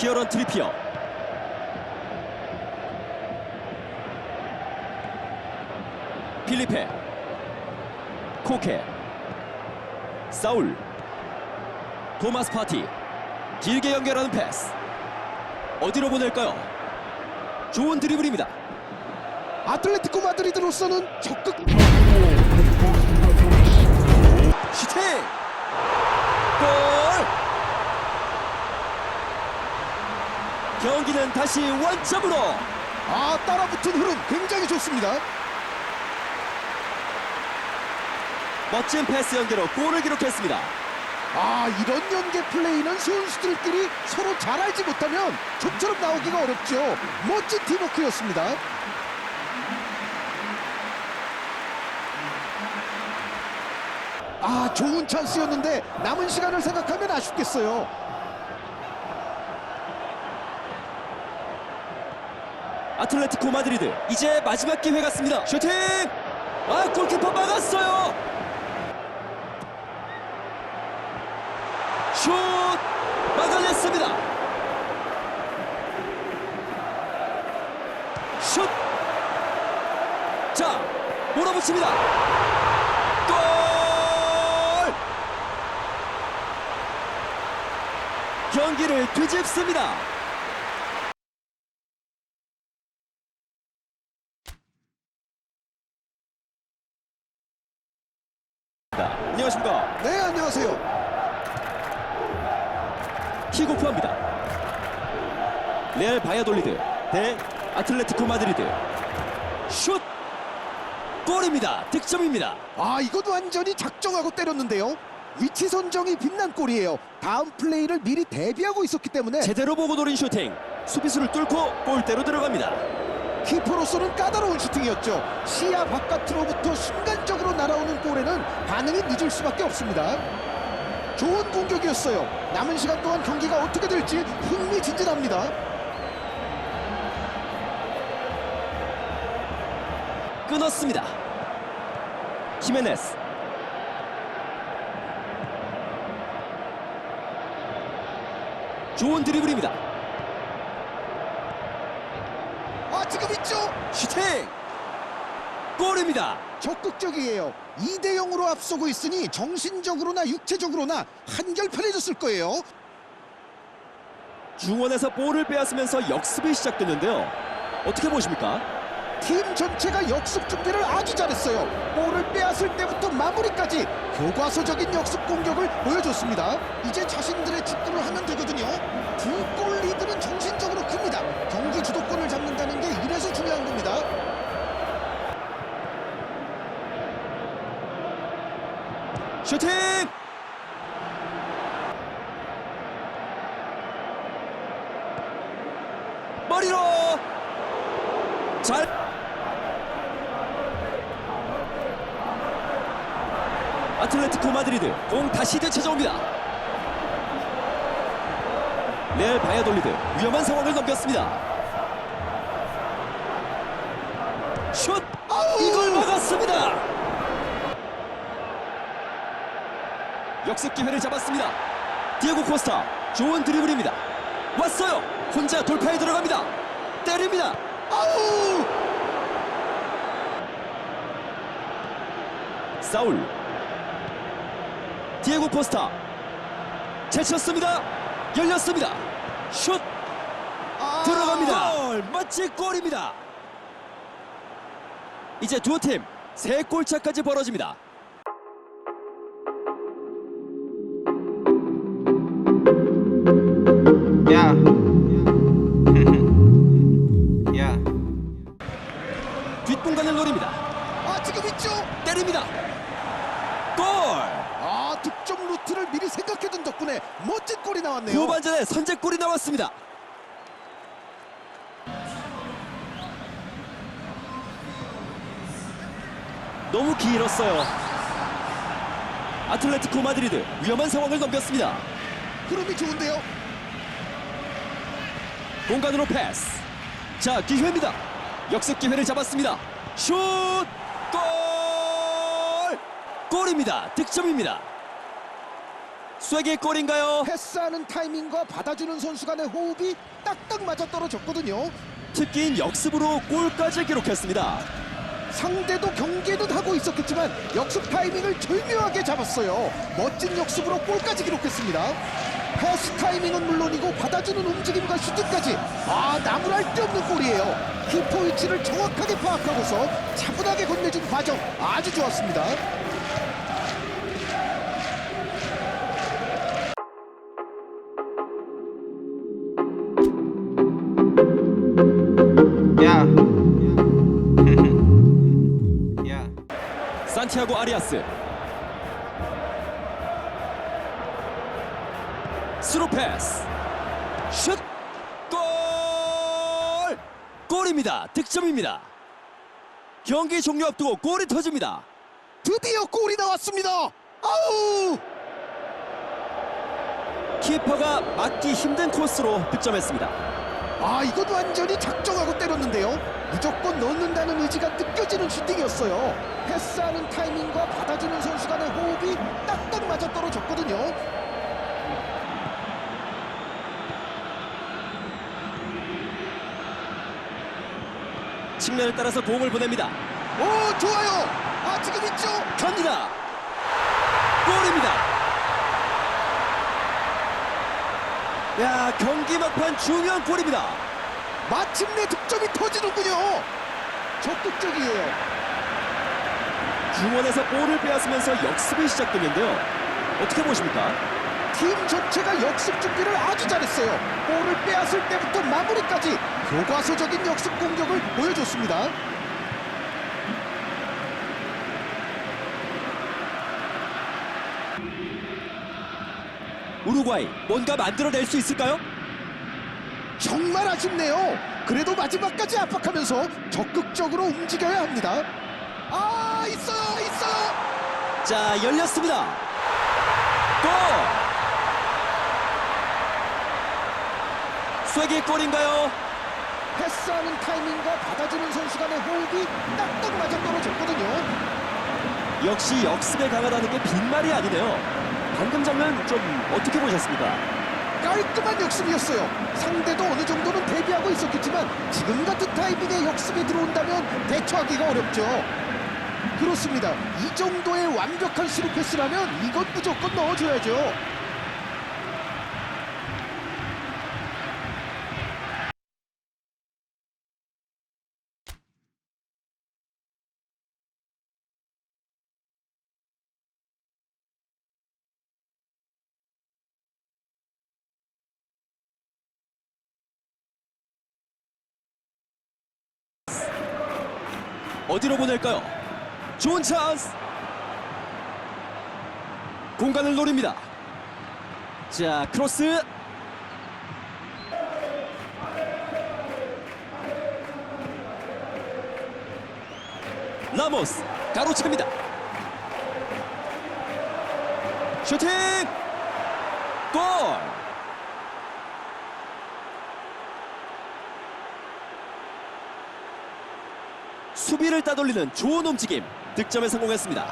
키어런 트리피어. 필리페 코케 사울 토마스 파티 길게 연결하는 패스. 어디로 보낼까요? 좋은 드리블입니다. 아틀레티코 마드리드로서는 적극 슈팅! 골 경기는 다시 원점으로 아 따라붙은 흐름 굉장히 좋습니다. 멋진 패스 연계로 골을 기록했습니다 아 이런 연계 플레이는 선수들끼리 서로 잘 알지 못하면 좀처럼 나오기가 어렵죠. 멋진 팀워크였습니다. 아 좋은 찬스였는데 남은 시간을 생각하면 아쉽겠어요. 아틀레티코 마드리드. 이제 마지막 기회 같습니다. 슈팅! 아 골키퍼 막았어요! 슛! 막아냈습니다. 슛 자 몰아붙입니다. 골! 경기를 뒤집습니다 안녕하십니까 네 안녕하세요. 킥오프합니다. 레알 바야돌리드 대 아틀레티코 마드리드 슛 골입니다. 득점입니다. 아 이건 완전히 작정하고 때렸는데요. 위치 선정이 빛난 골이에요. 다음 플레이를 미리 대비하고 있었기 때문에 제대로 보고 노린 슈팅 수비수를 뚫고 골대로 들어갑니다. 키퍼로서는 까다로운 슈팅이었죠. 시야 바깥으로부터 순간적으로 날아오는 골에는 반응이 늦을 수밖에 없습니다. 좋은 공격이었어요. 남은 시간 동안 경기가 어떻게 될지 흥미진진합니다. 끊었습니다. 히메네스 좋은 드리블입니다. 아 지금 있죠? 슈팅 골입니다. 적극적이에요. 2대 0으로 앞서고 있으니 정신적으로나 육체적으로나 한결 편해졌을 거예요. 중원에서 볼을 빼앗으면서 역습이 시작됐는데요. 어떻게 보십니까? 팀 전체가 역습 준비를 아주 잘했어요. 볼을 빼앗을 때부터 마무리까지 교과서적인 역습 공격을 보여줬습니다. 이제 자신들의 축구를 하면 되거든요. 두골 리드는 정신적으로 큽니다. 경기 주도권을 잡는다는 게 이래서 중요한 겁니다. 슈팅! 머리로! 잘! 아틀레티코 마드리드 공 다시 되찾아옵니다. 레알 바야돌리드 위험한 상황을 넘겼습니다. 슛! 아우! 이걸 막았습니다. 역습 기회를 잡았습니다. 디에고 코스타 좋은 드리블입니다. 왔어요. 혼자 돌파에 들어갑니다. 때립니다. 아우! 사울 디에고 코스타 제쳤습니다. 열렸습니다. 슛 아, 들어갑니다. 골 멋진 골입니다. 이제 두 팀 세 골차까지 벌어집니다. 덕분에 멋진 골이 나왔네요. 후반전에 선제골이 나왔습니다. 너무 길었어요. 아틀레티코 마드리드 위험한 상황을 넘겼습니다. 흐름이 좋은데요. 공간으로 패스. 자 기회입니다. 역습 기회를 잡았습니다. 슛! 골! 골입니다. 득점입니다. 쐐기 골인가요? 패스하는 타이밍과 받아주는 선수 간의 호흡이 딱딱 맞아 떨어졌거든요. 특기인 역습으로 골까지 기록했습니다. 상대도 경계는 하고 있었겠지만 역습 타이밍을 절묘하게 잡았어요. 멋진 역습으로 골까지 기록했습니다. 패스 타이밍은 물론이고 받아주는 움직임과 슈팅까지 아 나무랄 데 없는 골이에요. 키포 위치를 정확하게 파악하고서 차분하게 건네준 과정 아주 좋았습니다. 산티아고 아리아스 스루 패스 슛! 골! 골입니다. 득점입니다. 경기 종료 앞두고 골이 터집니다. 드디어 골이 나왔습니다. 아우 키퍼가 막기 힘든 코스로 득점했습니다. 아 이건 완전히 작정하고 때렸는데요 무조건 넣는다는 의지가 느껴지는 슈팅이었어요 패스하는 타이밍과 받아주는 선수 간의 호흡이 딱딱 맞아 떨어졌거든요 측면을 따라서 공을 보냅니다. 오 좋아요 아 지금 있죠 갑니다. 골입니다. 야 경기 막판 중요한 골입니다. 마침내 득점이 터지는군요 적극적이에요 중원에서 볼을 빼앗으면서 역습이 시작됐는데요. 어떻게 보십니까? 팀 전체가 역습 준비를 아주 잘했어요 볼을 빼앗을 때부터 마무리까지 교과서적인 역습 공격을 보여줬습니다 우루과이 뭔가 만들어낼 수 있을까요? 정말 아쉽네요. 그래도 마지막까지 압박하면서 적극적으로 움직여야 합니다. 아 있어요 있어요. 자 열렸습니다. 골! 쐐기 골인가요? 패스하는 타이밍과 받아주는 선수 간의 호흡이 딱딱 맞아 떨어졌거든요. 역시 역습에 강하다는 게 빈말이 아니네요. 방금 장면 좀 어떻게 보셨습니까? 깔끔한 역습이었어요. 상대도 어느 정도는 대비하고 있었겠지만 지금 같은 타이밍에 역습이 들어온다면 대처하기가 어렵죠. 그렇습니다. 이 정도의 완벽한 스루 패스라면 이건 무조건 넣어줘야죠. 어디로 보낼까요? 좋은 찬스! 공간을 노립니다. 자, 크로스! 라모스 가로채입니다. 슈팅! 골! 수비를 따돌리는 좋은 움직임 득점에 성공했습니다.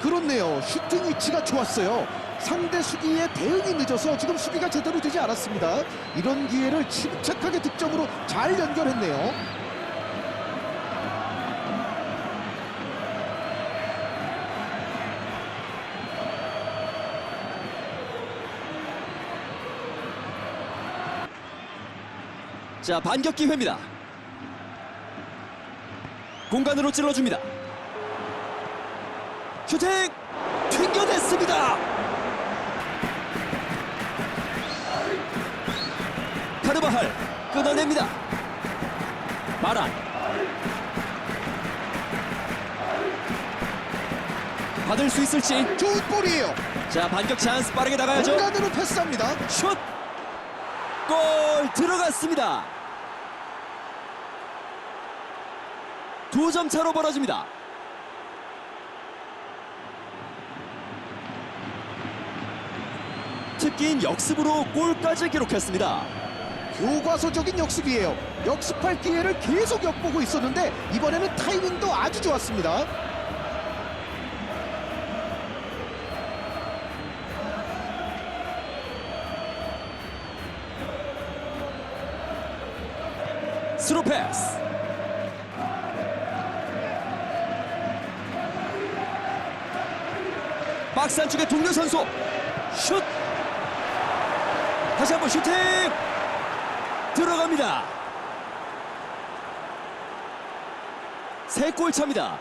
그렇네요. 슈팅 위치가 좋았어요. 상대 수비에 대응이 늦어서 지금 수비가 제대로 되지 않았습니다. 이런 기회를 침착하게 득점으로 잘 연결했네요. 자 반격 기회입니다. 공간으로 찔러줍니다. 슈팅 튕겨냈습니다. 카르바할 끊어냅니다. 마란 받을 수 있을지 좋은 볼이에요. 자 반격 찬스 빠르게 나가야죠. 공간으로 패스합니다. 슛! 골 들어갔습니다. 두 점 차로 벌어집니다. 특기인 역습으로 골까지 기록했습니다. 교과서적인 역습이에요. 역습할 기회를 계속 엿보고 있었는데 이번에는 타이밍도 아주 좋았습니다. 스루 패스. 박스 안쪽에 동료 선수 슛. 다시 한번 슈팅 들어갑니다. 세 골 차입니다.